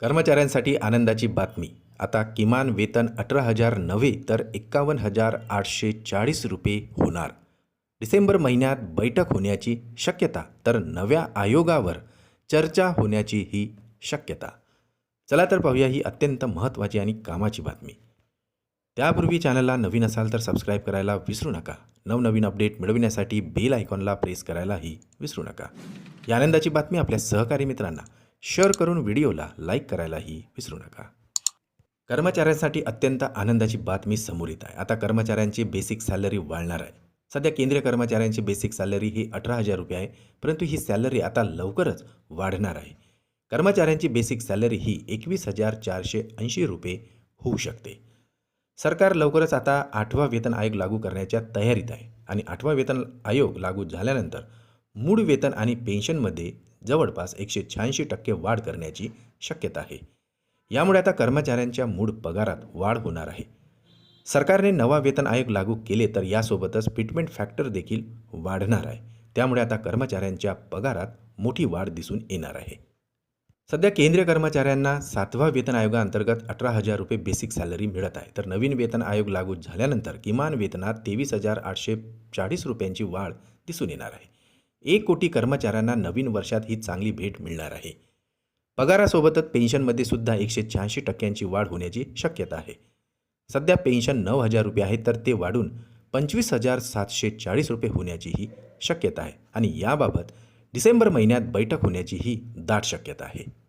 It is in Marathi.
कर्मचाऱ्यांसाठी आनंदाची बातमी. आता किमान वेतन अठरा हजार नव्हे तर एक्कावन्न हजार आठशे चाळीस रुपये होणार. डिसेंबर महिन्यात बैठक होण्याची शक्यता तर नव्या आयोगावर चर्चा होण्याची ही शक्यता. चला तर पाहूया ही अत्यंत महत्त्वाची आणि कामाची बातमी. त्यापूर्वी चॅनलला नवीन असाल तर सबस्क्राईब करायला विसरू नका. नवनवीन अपडेट मिळविण्यासाठी बेल आयकॉनला प्रेस करायलाही विसरू नका. या आनंदाची बातमी आपल्या सहकारी मित्रांना. शेअर करून व्हिडिओला लाईक करायलाही विसरू नका. कर्मचाऱ्यांसाठी अत्यंत आनंदाची बातमी समोर येत आहे. आता कर्मचाऱ्यांची बेसिक सॅलरी वाढणार आहे. सध्या केंद्रीय कर्मचाऱ्यांची बेसिक सॅलरी ही अठरा हजार रुपये आहे परंतु ही सॅलरी आता लवकरच वाढणार आहे. कर्मचाऱ्यांची बेसिक सॅलरी ही एकवीस हजार चारशे ऐंशी रुपये होऊ शकते. सरकार लवकरच आता आठवा वेतन आयोग लागू करण्याच्या तयारीत आहे आणि आठवा वेतन आयोग लागू झाल्यानंतर मूळ वेतन आणि पेन्शनमध्ये जवळपास एकशे शहाऐंशी टक्के वाढ करण्याची शक्यता आहे. यामुळे आता कर्मचाऱ्यांच्या मूळ पगारात वाढ होणार आहे. सरकारने नवा वेतन आयोग लागू केले तर यासोबतच फिटमेंट फॅक्टर देखील वाढणार आहे. त्यामुळे आता कर्मचाऱ्यांच्या पगारात मोठी वाढ दिसून येणार आहे. सध्या केंद्रीय कर्मचाऱ्यांना सातवा वेतन आयोगाअंतर्गत अठरा हजार रुपये बेसिक सॅलरी मिळत आहे. तर नवीन वेतन आयोग लागू झाल्यानंतर किमान वेतनात तेवीस हजार आठशे चाळीस रुपयांची वाढ दिसून येणार आहे. एक कोटी कर्मचाऱ्यांना नवीन वर्षात ही चांगली भेट मिळणार आहे. पगारासोबतच पेन्शनमध्ये सुद्धा एकशे शहाऐंशी टक्क्यांची वाढ होण्याची शक्यता आहे. सध्या पेन्शन नऊ हजार रुपये आहे तर ते वाढून पंचवीस हजार सातशे चाळीस रुपये होण्याचीही शक्यता आहे. आणि याबाबत डिसेंबर महिन्यात बैठक होण्याचीही दाट शक्यता आहे.